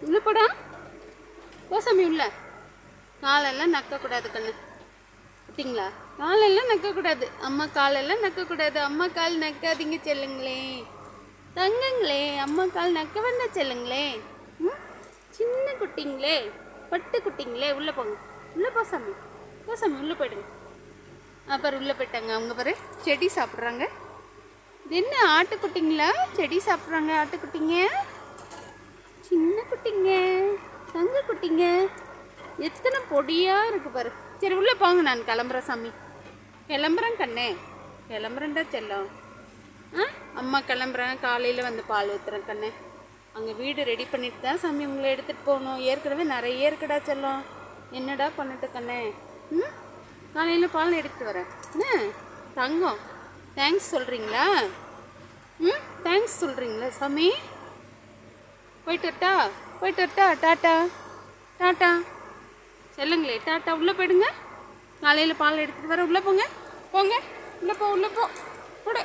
உள்ள போடா. கோசாமி உள்ள. காலெல்லாம் நக்கக்கூடாது கண்ணு. அப்படிங்களா காலெல்லாம் நக்கக்கூடாது. அம்மா காலெல்லாம் நக்கக்கூடாது. அம்மா கால் நக்காதீங்க செல்லுங்களே தங்குங்களே அம்மா கால் நக்க வேண்டாம் செல்லுங்களே. ம்? சின்ன குட்டிங்களே பட்டு குட்டிங்களே உள்ளே போங்க. உள்ளே போ சாமி. போ சாமி உள்ளே போயிடுங்க. அப்புறம் உள்ளே போயிட்டாங்க அவங்க பாரு. செடி சாப்பிட்றாங்க. இது என்ன ஆட்டுக்குட்டிங்களா? செடி சாப்பிட்றாங்க ஆட்டுக்குட்டிங்க. சின்ன குட்டிங்க தங்க குட்டிங்க. எத்தனை பொடியாக இருக்கு பாரு. சரி உள்ளே போங்க நான் கிளம்புறேன் சாமி. கிளம்புறேன் கண்ணே. கிளம்புறேன்டா செல்லம். ஆ? அம்மா கிளம்புறேன் காலையில் வந்து பால் ஊற்றுறேன் கண்ணே. அங்கே வீடு ரெடி பண்ணிட்டு தான் சாமி உங்களை எடுத்துகிட்டு போகணும். ஏற்கனவே நிறைய இருக்குடா செல்லம். என்னடா பண்ணிட்டு கண்ணே? ம்? காலையில் பால் எடுத்துகிட்டு வரேன். ம் தங்கம். தேங்க்ஸ் சொல்கிறீங்களா ம்? தேங்க்ஸ் சொல்கிறீங்களா சாமி? போயிட்டு வரட்டா? போயிட்டு வரட்டா? டாட்டா. டாட்டா. செல்லுங்களே டாட்டா உள்ளே போயிடுங்க. காலையில் பால் எடுத்துகிட்டு வர உள்ளே போங்க. போங்க. உள்ளே போ உள்ளே போ. போடு.